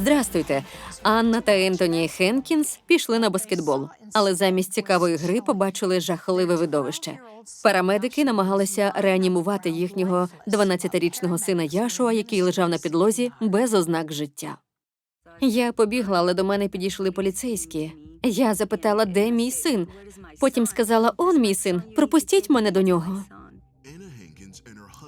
Здрастуйте. Анна та Ентоні Хенкінс пішли на баскетбол, але замість цікавої гри побачили жахливе видовище. Парамедики намагалися реанімувати їхнього 12-річного сина Яшуа, який лежав на підлозі без ознак життя. Я побігла, але до мене підійшли поліцейські. Я запитала, де мій син. Потім сказала: он мій син, пропустіть мене до нього.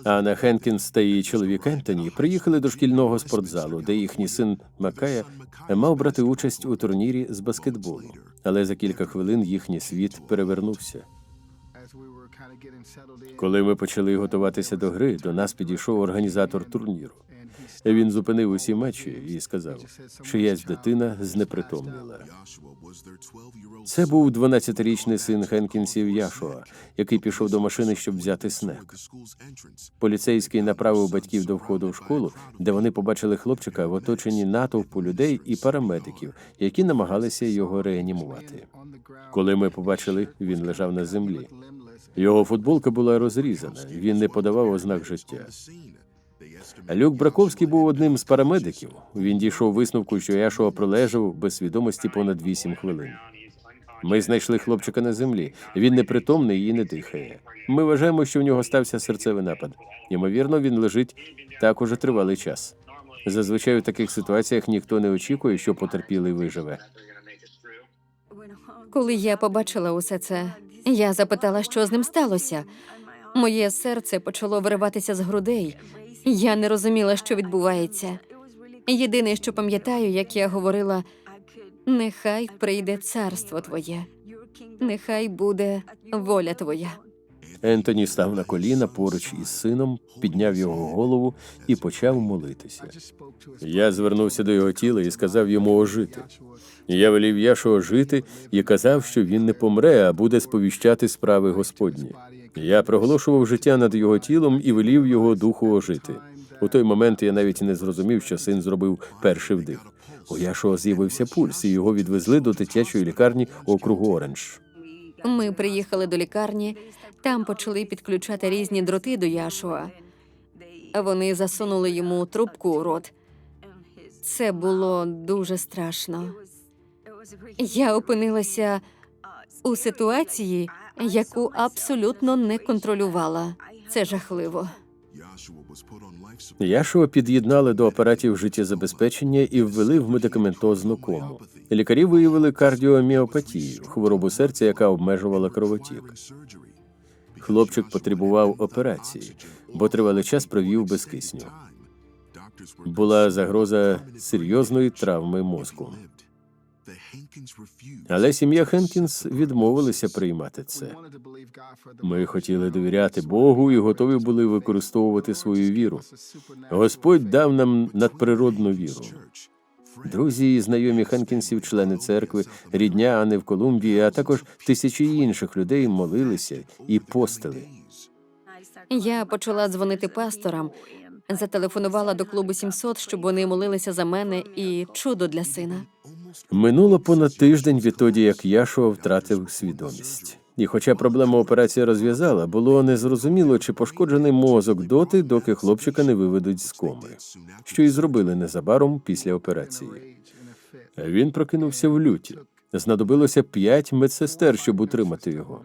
Анна Хенкінс та її чоловік Ентоні приїхали до шкільного спортзалу, де їхній син Макая мав брати участь у турнірі з баскетболу. Але за кілька хвилин їхній світ перевернувся. Коли ми почали готуватися до гри, до нас підійшов організатор турніру. Він зупинив усі матчі і сказав, чиясь дитина знепритомніла. Це був 12-річний син Хенкінсів Яшуа, який пішов до машини, щоб взяти снек. Поліцейський направив батьків до входу в школу, де вони побачили хлопчика в оточенні натовпу людей і парамедиків, які намагалися його реанімувати. Коли ми побачили, він лежав на землі. Його футболка була розрізана. Він не подавав ознак життя. Люк Браковський був одним з парамедиків. Він дійшов висновку, що Яшуа пролежав без свідомості понад 8 хвилин. Ми знайшли хлопчика на землі. Він непритомний і не дихає. Ми вважаємо, що в нього стався серцевий напад. Ймовірно, він лежить так уже тривалий час. Зазвичай у таких ситуаціях ніхто не очікує, що потерпілий виживе. Коли я побачила усе це, я запитала, що з ним сталося. Моє серце почало вириватися з грудей. Я не розуміла, що відбувається. Єдине, що пам'ятаю, як я говорила, нехай прийде царство твоє, нехай буде воля твоя. Ентоні став на коліна поруч із сином, підняв його голову і почав молитися. Я звернувся до його тіла і сказав йому ожити. Я велів Яшу ожити і казав, що він не помре, а буде сповіщати справи Господні. Я проголошував життя над його тілом і велів його духу ожити. У той момент я навіть не зрозумів, що син зробив перший вдих. У Яшого з'явився пульс, і його відвезли до дитячої лікарні округу Оранж. Ми приїхали до лікарні, там почали підключати різні дроти до Яшуа. Вони засунули йому трубку у рот. Це було дуже страшно. Я опинилася у ситуації, яку абсолютно не контролювала. Це жахливо. Яшуа під'єднали до апаратів життєзабезпечення і ввели в медикаментозну кому. Лікарі виявили кардіоміопатію, хворобу серця, яка обмежувала кровотік. Хлопчик потребував операції, бо тривалий час провів без кисню. Була загроза серйозної травми мозку. Але сім'я Хенкінс відмовилася приймати це. Ми хотіли довіряти Богу і готові були використовувати свою віру. Господь дав нам надприродну віру. Друзі і знайомі Хенкінсів, члени церкви, рідня Анни в Колумбії, а також тисячі інших людей молилися і постили. Я почала дзвонити пасторам, зателефонувала до клубу 700, щоб вони молилися за мене і чудо для сина. Минуло понад тиждень відтоді, як Яшуа втратив свідомість. І хоча проблему операція розв'язала, було незрозуміло, чи пошкоджений мозок доти, доки хлопчика не виведуть з коми, що і зробили незабаром після операції. Він прокинувся в люті. Знадобилося п'ять медсестер, щоб утримати його.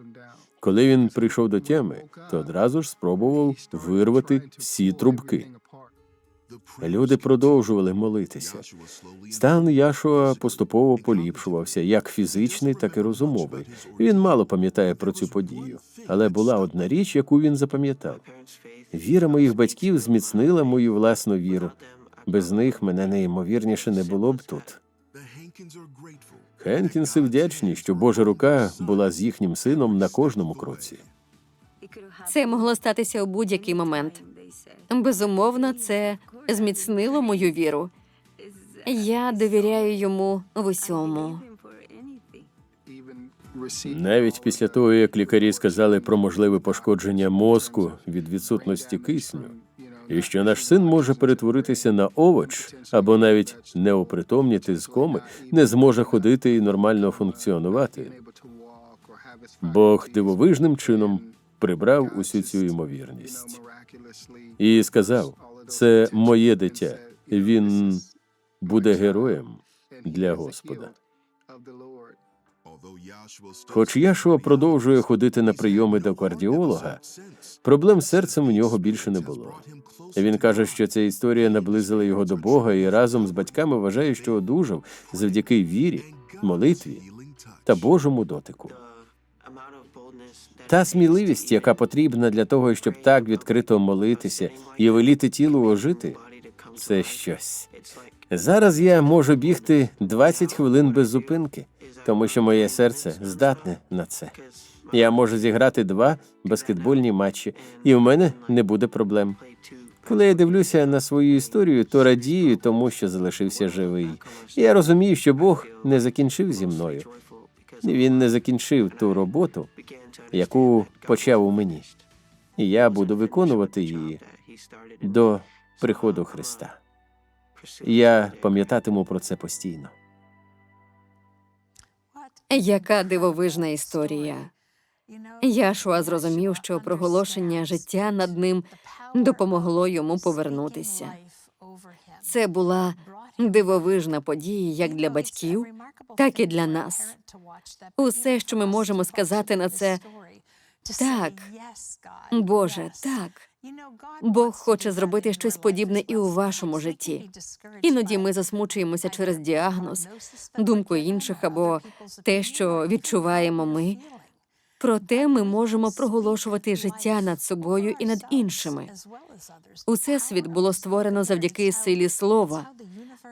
Коли він прийшов до тями, то одразу ж спробував вирвати всі трубки. Люди продовжували молитися. Стан Яшуа поступово поліпшувався, як фізичний, так і розумовий. Він мало пам'ятає про цю подію, але була одна річ, яку він запам'ятав. Віра моїх батьків зміцнила мою власну віру. Без них мене найімовірніше не було б тут. Хенкінси вдячні, що Божа рука була з їхнім сином на кожному кроці. Це могло статися у будь-який момент. Безумовно, це зміцнило мою віру. Я довіряю йому в усьому. Навіть після того, як лікарі сказали про можливе пошкодження мозку від відсутності кисню, і що наш син може перетворитися на овоч або навіть не опритомніти з коми, не зможе ходити і нормально функціонувати. Бог дивовижним чином прибрав усю цю ймовірність і сказав: це моє дитя. Він буде героєм для Господа. Хоч Яшуа продовжує ходити на прийоми до кардіолога, проблем з серцем у нього більше не було. Він каже, що ця історія наблизила його до Бога і разом з батьками вважає, що одужав завдяки вірі, молитві та Божому дотику. Та сміливість, яка потрібна для того, щоб так відкрито молитися і веліти тілу ожити, це щось. Зараз я можу бігти 20 хвилин без зупинки, тому що моє серце здатне на це. Я можу зіграти два баскетбольні матчі, і в мене не буде проблем. Коли я дивлюся на свою історію, то радію тому, що залишився живий. Я розумію, що Бог не закінчив зі мною. Він не закінчив ту роботу, яку почав у мені. І я буду виконувати її до приходу Христа. Я пам'ятатиму про це постійно. Яка дивовижна історія. Яшуа зрозумів, що проголошення життя над ним допомогло йому повернутися. Це була дивовижна подія як для батьків, так і для нас. Усе, що ми можемо сказати на це, так, Боже, так. Бог хоче зробити щось подібне і у вашому житті. Іноді ми засмучуємося через діагноз, думку інших або те, що відчуваємо ми. Проте ми можемо проголошувати життя над собою і над іншими. Усе світ було створено завдяки силі слова.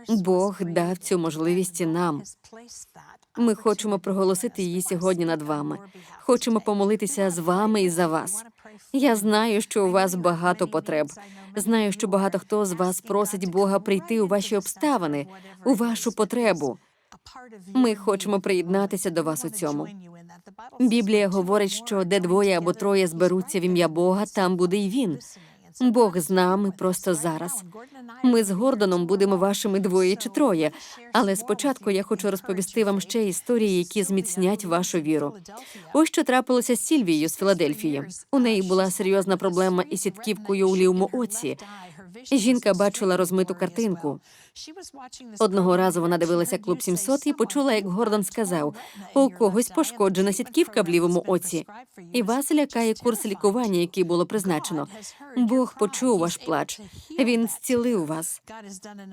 Бог дав цю можливість і нам. Ми хочемо проголосити її сьогодні над вами. Хочемо помолитися з вами і за вас. Я знаю, що у вас багато потреб. Знаю, що багато хто з вас просить Бога прийти у ваші обставини, у вашу потребу. Ми хочемо приєднатися до вас у цьому. Біблія говорить, що де двоє або троє зберуться в ім'я Бога, там буде й він. Бог з нами просто зараз. Ми з Гордоном будемо вашими двоє чи троє. Але спочатку я хочу розповісти вам ще історії, які зміцнять вашу віру. Ось що трапилося з Сільвією з Філадельфії. У неї була серйозна проблема із сітківкою у лівому оці. Жінка бачила розмиту картинку. Одного разу вона дивилася клуб 700 і почула, як Гордон сказав: у когось пошкоджена сітківка в лівому оці. І вас лякає курс лікування, який було призначено. Бог почув ваш плач. Він зцілив вас.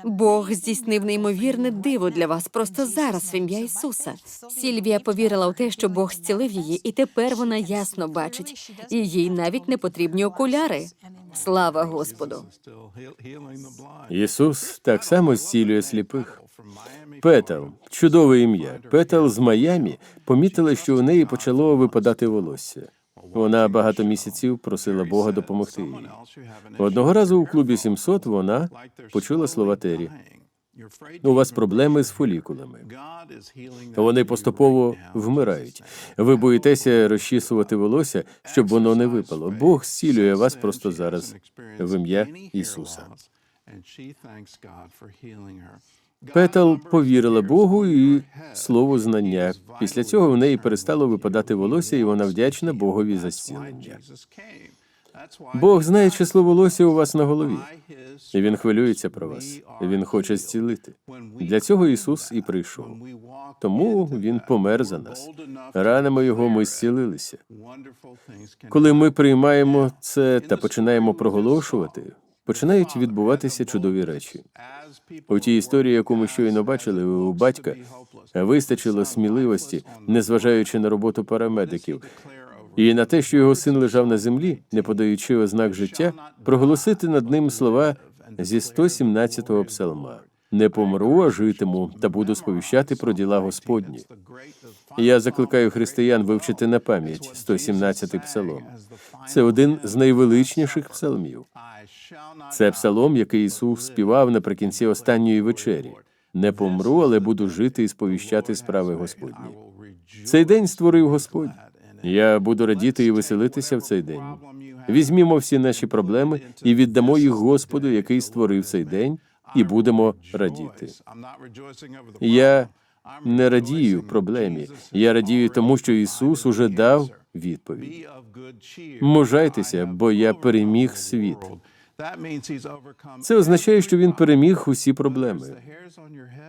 Бог здійснив неймовірне диво для вас просто зараз в ім'я Ісуса. Сільвія повірила у те, що Бог зцілив її, і тепер вона ясно бачить. І їй навіть не потрібні окуляри. Слава Господу! Ісус так само зцілює сліпих. Петел, чудове ім'я. Петел з Майамі помітила, що у неї почало випадати волосся. Вона багато місяців просила Бога допомогти їй. Одного разу у клубі 700 вона почула слова Террі. У вас проблеми з фолікулами. Вони поступово вмирають. Ви боїтеся розчісувати волосся, щоб воно не випало. Бог зцілює вас просто зараз в ім'я Ісуса. Петел повірила Богу і слову знання. Після цього в неї перестало випадати волосся, і вона вдячна Богові за зцілення. Бог знає число волосся у вас на голові, і він хвилюється про вас. Він хоче зцілити. Для цього Ісус і прийшов. Тому він помер за нас. Ранами його ми зцілилися. Коли ми приймаємо це та починаємо проголошувати, починають відбуватися чудові речі. У тій історії, яку ми щойно бачили, у батька вистачило сміливості, незважаючи на роботу парамедиків, і на те, що його син лежав на землі, не подаючи ознак життя, проголосити над ним слова зі 117-го псалма. Не помру, а житиму, та буду сповіщати про діла Господні. Я закликаю християн вивчити на пам'ять 117-й псалом. Це один з найвеличніших псалмів. Це псалом, який Ісус співав наприкінці останньої вечері. Не помру, але буду жити і сповіщати справи Господні. Цей день створив Господь. Я буду радіти і веселитися в цей день. Візьмімо всі наші проблеми і віддамо їх Господу, який створив цей день, і будемо радіти. Я не радію проблемі. Я радію тому, що Ісус уже дав відповідь. Мужайтеся, бо я переміг світ. Це означає, що він переміг усі проблеми.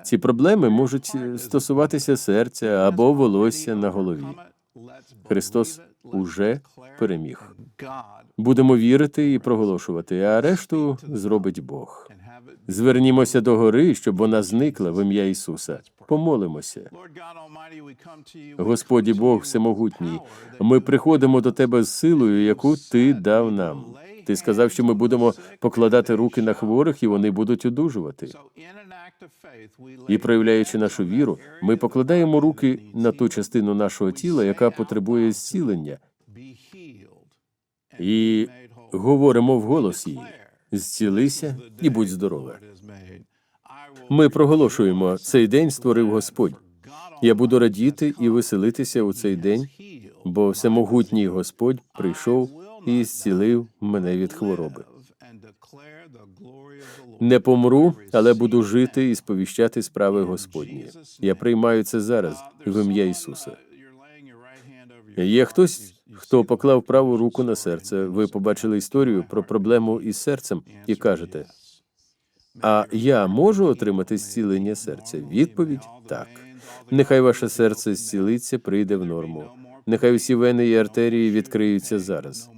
Ці проблеми можуть стосуватися серця або волосся на голові. Христос уже переміг. Будемо вірити і проголошувати, а решту зробить Бог. Звернімося до гори, щоб вона зникла в ім'я Ісуса. Помолимося. Господі Бог всемогутній, ми приходимо до Тебе з силою, яку Ти дав нам. Ти сказав, що ми будемо покладати руки на хворих, і вони будуть одужувати. І проявляючи нашу віру, ми покладаємо руки на ту частину нашого тіла, яка потребує зцілення, і говоримо вголос їй: зцілися і будь здорова. Ми проголошуємо цей день створив Господь. Я буду радіти і веселитися у цей день, бо всемогутній Господь прийшов і зцілив мене від хвороби. Не помру, але буду жити і сповіщати справи Господні. Я приймаю це зараз в ім'я Ісуса. Є хтось, хто поклав праву руку на серце. Ви побачили історію про проблему із серцем і кажете: а я можу отримати зцілення серця? Відповідь так. Нехай ваше серце зцілиться, прийде в норму. Нехай усі вени і артерії відкриються зараз.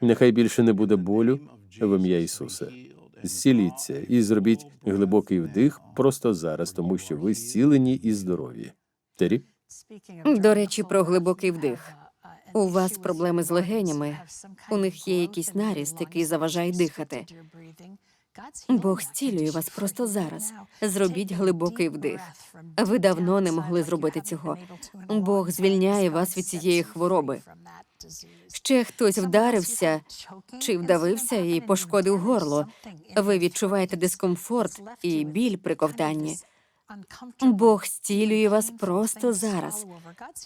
Нехай більше не буде болю в ім'я Ісуса. Зціліться і зробіть глибокий вдих просто зараз, тому що ви зцілені і здорові. Тері? До речі, про глибокий вдих. У вас проблеми з легенями. У них є якийсь наріст, який заважає дихати. Бог зцілює вас просто зараз. Зробіть глибокий вдих. Ви давно не могли зробити цього. Бог звільняє вас від цієї хвороби. Ще хтось вдарився чи вдавився і пошкодив горло. Ви відчуваєте дискомфорт і біль при ковтанні. Бог зцілює вас просто зараз.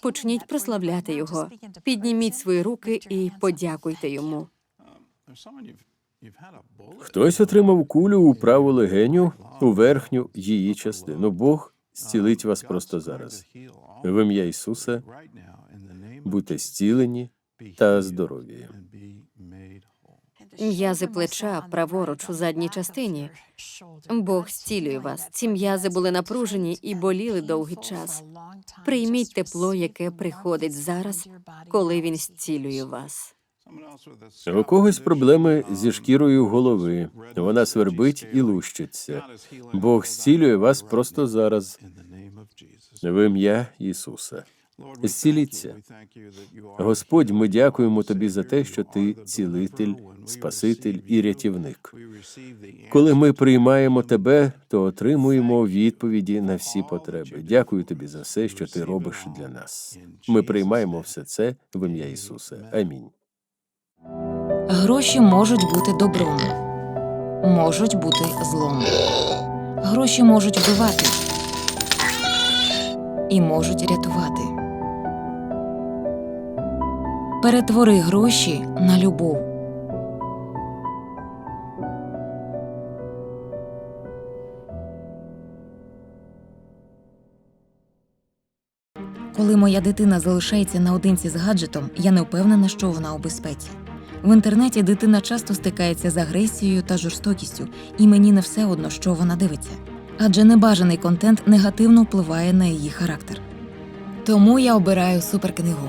Почніть прославляти його. Підніміть свої руки і подякуйте йому. Хтось отримав кулю у праву легеню, у верхню її частину. Бог зцілить вас просто зараз. В ім'я Ісуса будьте зцілені та здорові. М'язи плеча праворуч у задній частині. Бог зцілює вас. Ці м'язи були напружені і боліли довгий час. Прийміть тепло, яке приходить зараз, коли він зцілює вас. У когось проблеми зі шкірою голови. Вона свербить і лущиться. Бог зцілює вас просто зараз. В ім'я Ісуса. Зціліться. Господь, ми дякуємо тобі за те, що ти цілитель, спаситель і рятівник. Коли ми приймаємо тебе, то отримуємо відповіді на всі потреби. Дякую тобі за все, що ти робиш для нас. Ми приймаємо все це в ім'я Ісуса. Амінь. Гроші можуть бути добром, можуть бути злом. Гроші можуть вбивати і можуть рятувати. Перетвори гроші на любов. Коли моя дитина залишається наодинці з гаджетом, я не впевнена, що вона у безпеці. В інтернеті дитина часто стикається з агресією та жорстокістю, і мені не все одно, що вона дивиться. Адже небажаний контент негативно впливає на її характер. Тому я обираю суперкнигу.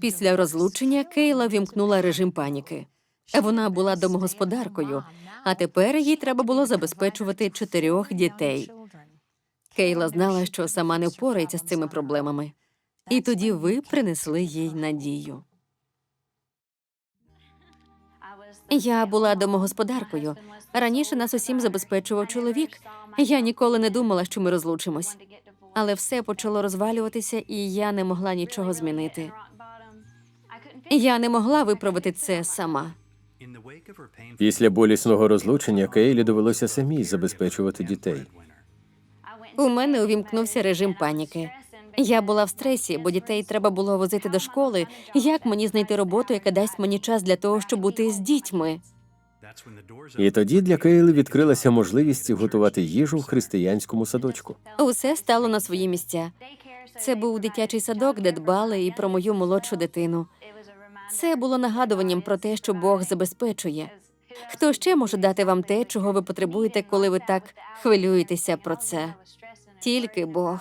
Після розлучення Кейла вімкнула режим паніки. Вона була домогосподаркою, а тепер їй треба було забезпечувати чотирьох дітей. Кейла знала, що сама не впорається з цими проблемами. І тоді ви принесли їй надію. Я була домогосподаркою. Раніше нас усім забезпечував чоловік. Я ніколи не думала, що ми розлучимось. Але все почало розвалюватися, і я не могла нічого змінити. Я не могла виправити це сама. Після болісного розлучення Кейлі довелося самій забезпечувати дітей. У мене увімкнувся режим паніки. Я була в стресі, бо дітей треба було возити до школи. Як мені знайти роботу, яка дасть мені час для того, щоб бути з дітьми? І тоді для Кейли відкрилася можливість готувати їжу в християнському садочку. Усе стало на свої місця. Це був дитячий садок, де дбали і про мою молодшу дитину. Це було нагадуванням про те, що Бог забезпечує. Хто ще може дати вам те, чого ви потребуєте, коли ви так хвилюєтеся про це? Тільки Бог.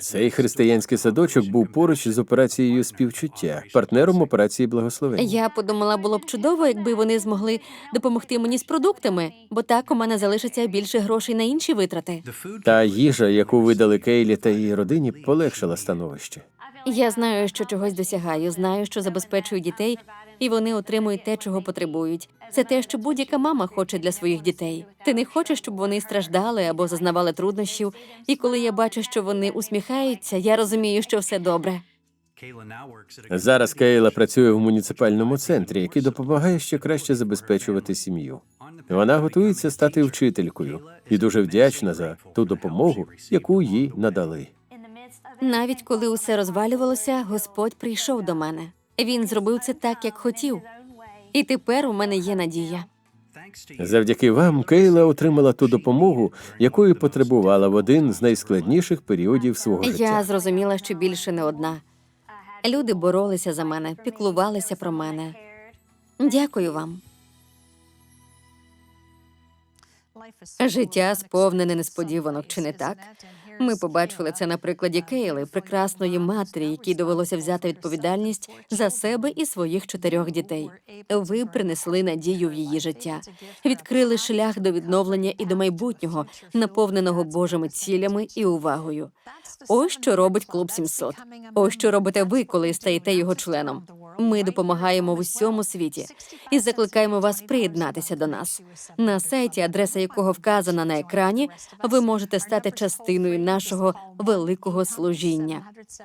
Цей християнський садочок був поруч з операцією співчуття, партнером операції благословення. Я подумала, було б чудово, якби вони змогли допомогти мені з продуктами, бо так у мене залишиться більше грошей на інші витрати. Та їжа, яку видали Кейлі та її родині, полегшила становище. Я знаю, що чогось досягаю, знаю, що забезпечую дітей, і вони отримують те, чого потребують. Це те, що будь-яка мама хоче для своїх дітей. Ти не хочеш, щоб вони страждали або зазнавали труднощів. І коли я бачу, що вони усміхаються, я розумію, що все добре. Зараз Кейла працює в муніципальному центрі, який допомагає ще краще забезпечувати сім'ю. Вона готується стати вчителькою і дуже вдячна за ту допомогу, яку їй надали. Навіть коли усе розвалювалося, Господь прийшов до мене. Він зробив це так, як хотів. І тепер у мене є надія. Завдяки вам Кейла отримала ту допомогу, якої потребувала в один з найскладніших періодів свого Я зрозуміла, що більше не одна. Люди боролися за мене, піклувалися про мене. Дякую вам. Життя сповнене несподіванок, чи не так? Ми побачили це на прикладі Кейли, прекрасної матері, якій довелося взяти відповідальність за себе і своїх чотирьох дітей. Ви принесли надію в її життя, відкрили шлях до відновлення і до майбутнього, наповненого Божими цілями і увагою. Ось що робить клуб 700. Ось що робите ви, коли стаєте його членом. Ми допомагаємо в усьому світі і закликаємо вас приєднатися до нас. На сайті, адреса якого вказана на екрані, ви можете стати частиною нашого великого служіння.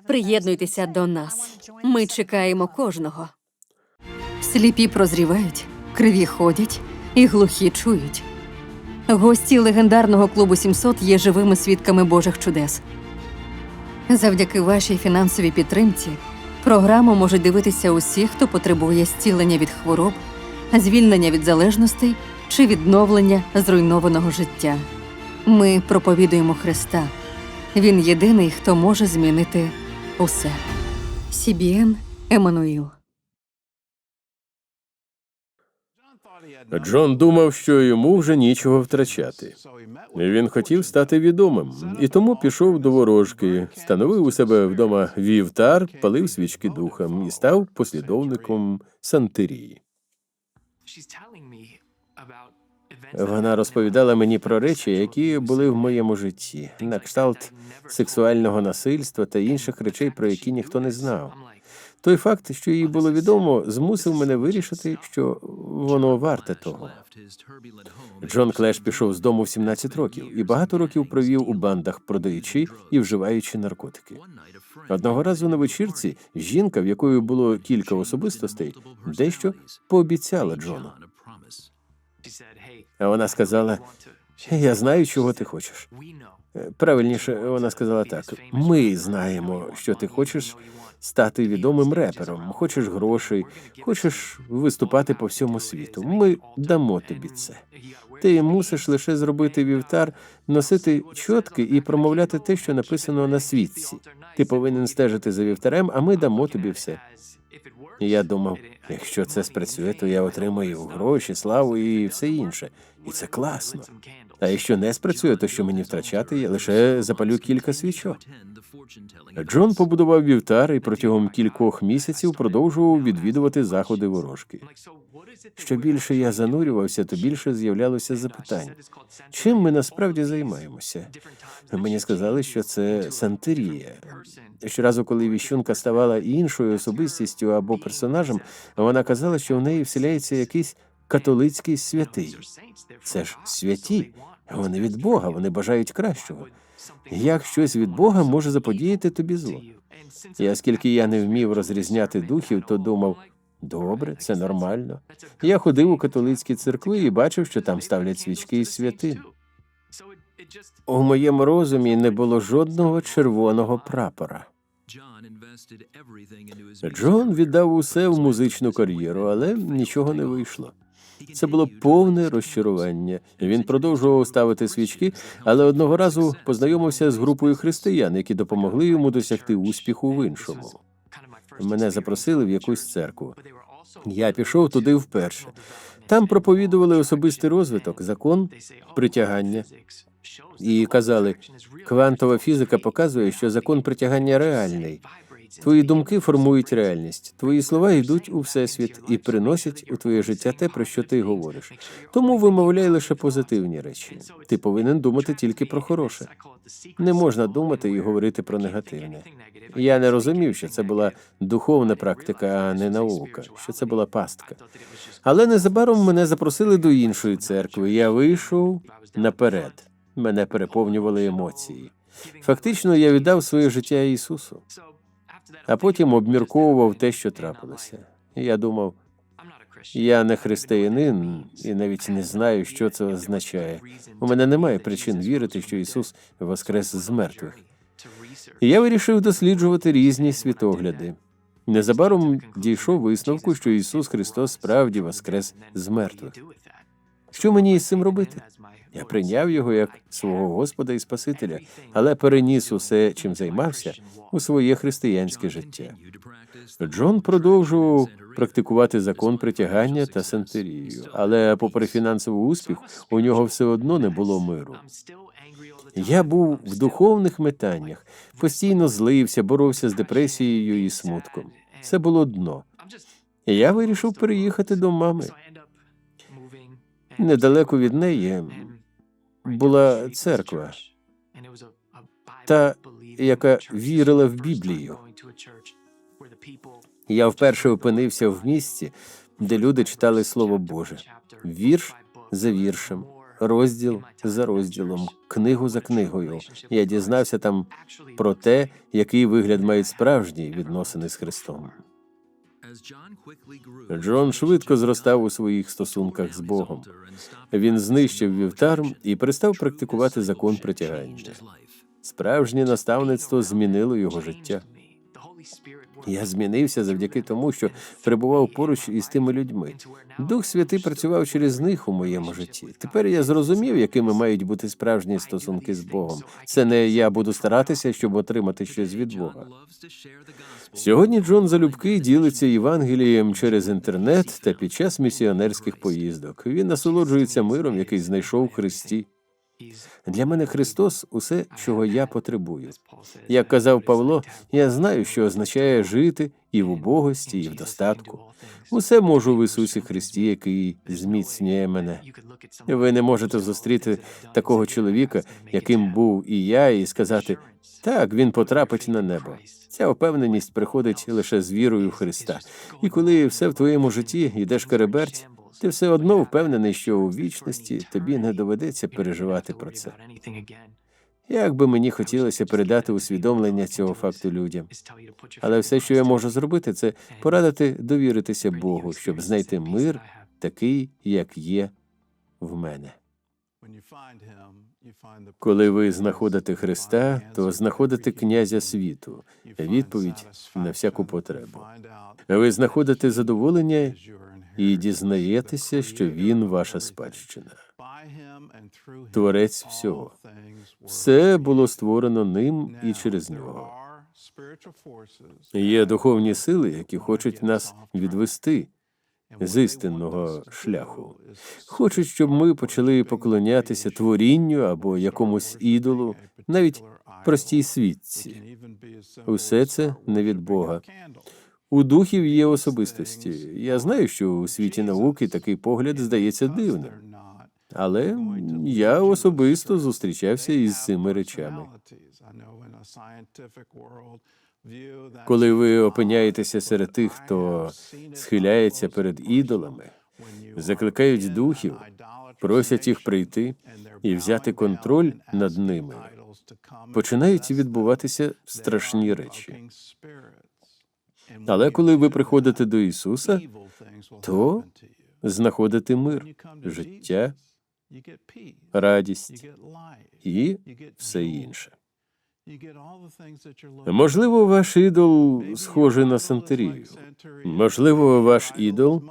Приєднуйтеся до нас. Ми чекаємо кожного. Сліпі прозрівають, криві ходять і глухі чують. Гості легендарного клубу 700 є живими свідками Божих чудес. Завдяки вашій фінансовій підтримці програму можуть дивитися усі, хто потребує зцілення від хвороб, звільнення від залежностей чи відновлення зруйнованого життя. Ми проповідуємо Христа. Він єдиний, хто може змінити усе. Сібіен Еммануїл. Джон думав, що йому вже нічого втрачати. Він хотів стати відомим, і тому пішов до ворожки, встановив у себе вдома вівтар, палив свічки духам і став послідовником Сантерії. Вона розповідала мені про речі, які були в моєму житті, на кшталт сексуального насильства та інших речей, про які ніхто не знав. Той факт, що їй було відомо, змусив мене вирішити, що воно варте того. Джон Клеш пішов з дому в 17 років і багато років провів у бандах, продаючи і вживаючи наркотики. Одного разу на вечірці жінка, в якої було кілька особистостей, дещо пообіцяла Джону. А вона сказала: Я знаю, чого ти хочеш. Правильніше, вона сказала так: ми знаємо, що ти хочеш стати відомим репером, хочеш грошей, хочеш виступати по всьому світу. Ми дамо тобі це. Ти мусиш лише зробити вівтар, носити чотки і промовляти те, що написано на світці. Ти повинен стежити за вівтарем, а ми дамо тобі все. І я думав, якщо це спрацює, то я отримаю гроші, славу і все інше. І це класно. А якщо не спрацює, то що мені втрачати, я лише запалю кілька свічок. Джон побудував вівтар і протягом кількох місяців продовжував відвідувати заходи ворожки. Що більше я занурювався, то більше з'являлося запитань. Чим ми насправді займаємося? Мені сказали, що це сантерія. Щоразу, коли віщунка ставала іншою особистістю або персонажем, вона казала, що в неї вселяється якийсь католицький святий. Це ж святі. Вони від Бога, вони бажають кращого. Як щось від Бога може заподіяти тобі зло? І оскільки я не вмів розрізняти духів, то думав, Добре, це нормально. Я ходив у католицькі церкви і бачив, що там ставлять свічки із святин. У моєму розумі не було жодного червоного прапора. Джон віддав усе в музичну кар'єру, але нічого не вийшло. Це було повне розчарування. Він продовжував ставити свічки, але одного разу познайомився з групою християн, які допомогли йому досягти успіху в іншому. Мене запросили в якусь церкву. Я пішов туди вперше. Там проповідували особистий розвиток, закон притягання. І казали, квантова фізика показує, що закон притягання реальний. Твої думки формують реальність. Твої слова йдуть у всесвіт і приносять у твоє життя те, про що ти говориш. Тому вимовляй лише позитивні речі. Ти повинен думати тільки про хороше. Не можна думати і говорити про негативне. Я не розумів, що це була духовна практика, а не наука, що це була пастка. Але незабаром мене запросили до іншої церкви. Я вийшов наперед. Мене переповнювали емоції. Фактично, я віддав своє життя Ісусу, а потім обмірковував те, що трапилося. Я думав, я не християнин і навіть не знаю, що це означає. У мене немає причин вірити, що Ісус воскрес з мертвих. І я вирішив досліджувати різні світогляди. Незабаром дійшов висновку, що Ісус Христос справді воскрес з мертвих. Що мені із цим робити? Я прийняв його як свого Господа і Спасителя, але переніс усе, чим займався, у своє християнське життя. Джон продовжував практикувати закон притягання та сантерію, але, попри фінансовий успіх, у нього все одно не було миру. Я був в духовних метаннях, постійно злився, боровся з депресією і смутком. Це було дно. І я вирішив переїхати до мами. Недалеко від неї була церква, та, яка вірила в Біблію. Я вперше опинився в місці, де люди читали Слово Боже, вірш за віршем, розділ за розділом, книгу за книгою. Я дізнався там про те, який вигляд мають справжні відносини з Христом. Джон швидко зростав у своїх стосунках з Богом. Він знищив вівтар і перестав практикувати закон притягання. Справжнє наставництво змінило його життя. Я змінився завдяки тому, що перебував поруч із тими людьми. Дух Святий працював через них у моєму житті. Тепер я зрозумів, якими мають бути справжні стосунки з Богом. Це не я буду старатися, щоб отримати щось від Бога. Сьогодні Джон залюбки ділиться Євангелієм через інтернет та під час місіонерських поїздок. Він насолоджується миром, який знайшов в Христі. Для мене Христос усе, чого я потребую. Як казав Павло, я знаю, що означає жити і в убогості, і в достатку. Усе можу в Ісусі Христі, який зміцнює мене. Ви не можете зустріти такого чоловіка, яким був і я, і сказати так, він потрапить на небо. Ця впевненість приходить лише з вірою в Христа. І коли все в твоєму житті йдеш кереберть, ти все одно впевнений, що у вічності тобі не доведеться переживати про це. Як би мені хотілося передати усвідомлення цього факту людям, але все, що я можу зробити, це порадити довіритися Богу, щоб знайти мир такий, як є в мене. Коли ви знаходите Христа, то знаходите князя світу, відповідь на всяку потребу. Ви знаходите задоволення і дізнаєтеся, що він ваша спадщина. Творець всього. Все було створено ним і через нього. Є духовні сили, які хочуть нас відвести з істинного шляху. Хочуть, щоб ми почали поклонятися творінню або якомусь ідолу, навіть простій свідці. Усе це не від Бога. У духів є особистості. Я знаю, що у світі науки такий погляд здається дивним. Але я особисто зустрічався із цими речами. Коли ви опиняєтеся серед тих, хто схиляється перед ідолами, закликають духів, просять їх прийти і взяти контроль над ними, починають відбуватися страшні речі. Але коли ви приходите до Ісуса, то знаходите мир, життя, радість і все інше. Можливо, ваш ідол схожий на Сантерію. Можливо, ваш ідол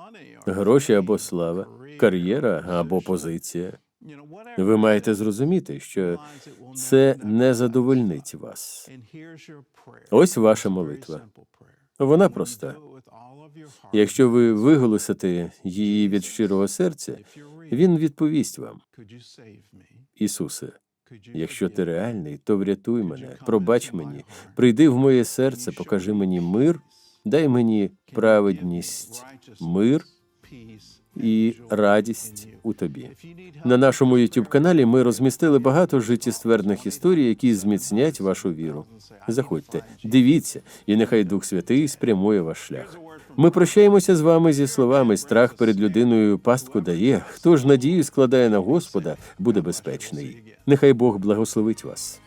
гроші або слава, кар'єра або позиція. Ви маєте зрозуміти, що це не задовольнить вас. Ось ваша молитва. Вона проста. Якщо ви виголосите її від щирого серця, він відповість вам: Ісусе, якщо ти реальний, то врятуй мене, пробач мені, прийди в моє серце, покажи мені мир, дай мені праведність, мир і радість у тобі. На нашому youtube каналі ми розмістили багато життєстверних історій, які зміцнять вашу віру. Заходьте, дивіться, і нехай Дух Святий спрямує ваш шлях. Ми прощаємося з вами зі словами страх перед людиною пастку дає. Хто ж надію складає на Господа, буде безпечний. Нехай Бог благословить вас.